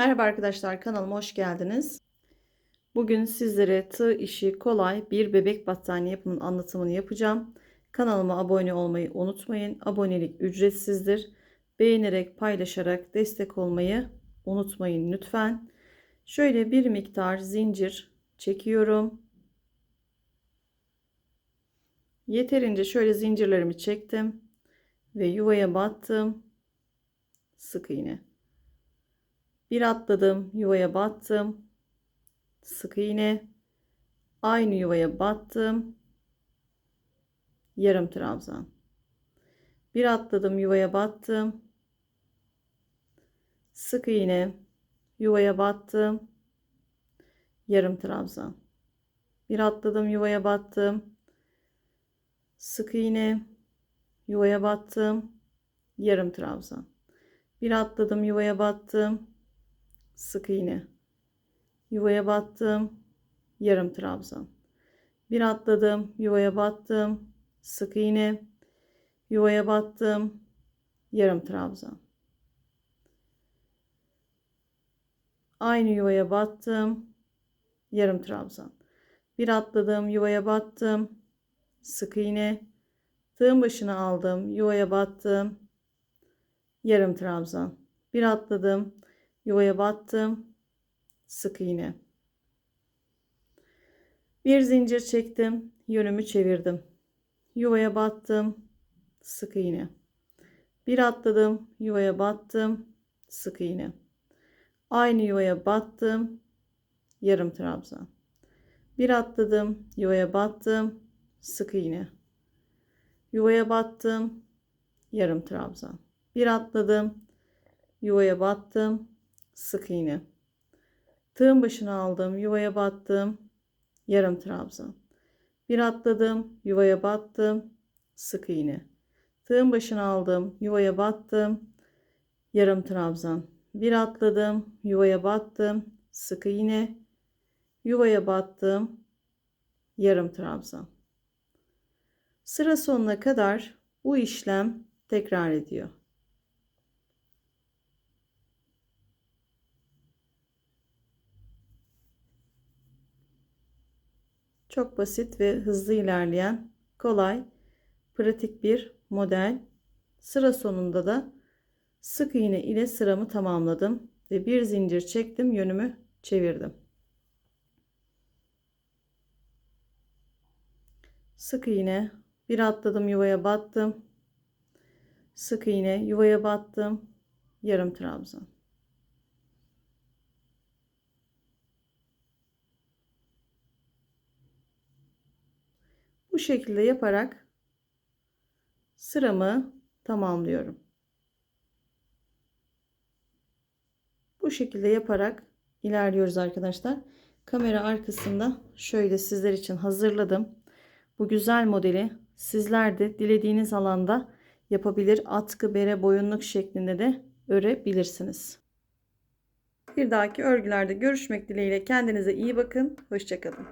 Merhaba arkadaşlar kanalıma hoş geldiniz. Bugün sizlere tığ işi kolay bir bebek battaniye yapımının anlatımını yapacağım. Kanalıma abone olmayı unutmayın. Abonelik ücretsizdir. Beğenerek paylaşarak destek olmayı unutmayın lütfen. Şöyle bir miktar zincir çekiyorum. Yeterince şöyle zincirlerimi çektim ve yuvaya battım. Sık iğne. Bir atladım, yuvaya battım. Sık iğne. Aynı yuvaya battım. Yarım trabzan. Bir atladım, yuvaya battım. Sık iğne. Yuvaya battım. Yarım trabzan. Bir atladım, yuvaya battım. Sık iğne. Yuvaya battım. Yarım trabzan. Bir atladım, yuvaya battım sık iğne. Yuvaya battım yarım trabzan. Bir atladım yuvaya battım sık iğne. Yuvaya battım yarım trabzan. Aynı yuvaya battım yarım trabzan. Bir atladım yuvaya battım sık iğne. Tığın başına aldım yuvaya battım yarım trabzan. Bir atladım yuvaya battım. Sık iğne. Bir zincir çektim. Yönümü çevirdim. Yuvaya battım. Sık iğne. Bir atladım. Yuvaya battım. Sık iğne. Aynı yuvaya battım. Yarım trabzan. Bir atladım. Yuvaya battım. Sık iğne. Yuvaya battım. Yarım trabzan. Bir atladım. Yuvaya battım sık iğne. Tığın başına aldım, yuvaya battım, yarım trabzan. Bir atladım, yuvaya battım, sık iğne. Tığın başına aldım, yuvaya battım, yarım trabzan. Bir atladım, yuvaya battım, sık iğne. Yuvaya battım, yarım trabzan. Sıra sonuna kadar bu işlem tekrar ediyor. Çok basit ve hızlı ilerleyen, kolay, pratik bir model. Sıra sonunda da sık iğne ile sıramı tamamladım ve bir zincir çektim, yönümü çevirdim. Sık iğne, bir atladım, yuvaya battım. Sık iğne, yuvaya battım. Yarım trabzan. Bu şekilde yaparak sıramı tamamlıyorum. Bu şekilde yaparak ilerliyoruz arkadaşlar. Kamera arkasında şöyle sizler için hazırladım. Bu güzel modeli sizler de dilediğiniz alanda yapabilir. Atkı, bere, boyunluk şeklinde de örebilirsiniz. Bir dahaki örgülerde görüşmek dileğiyle kendinize iyi bakın. Hoşçakalın.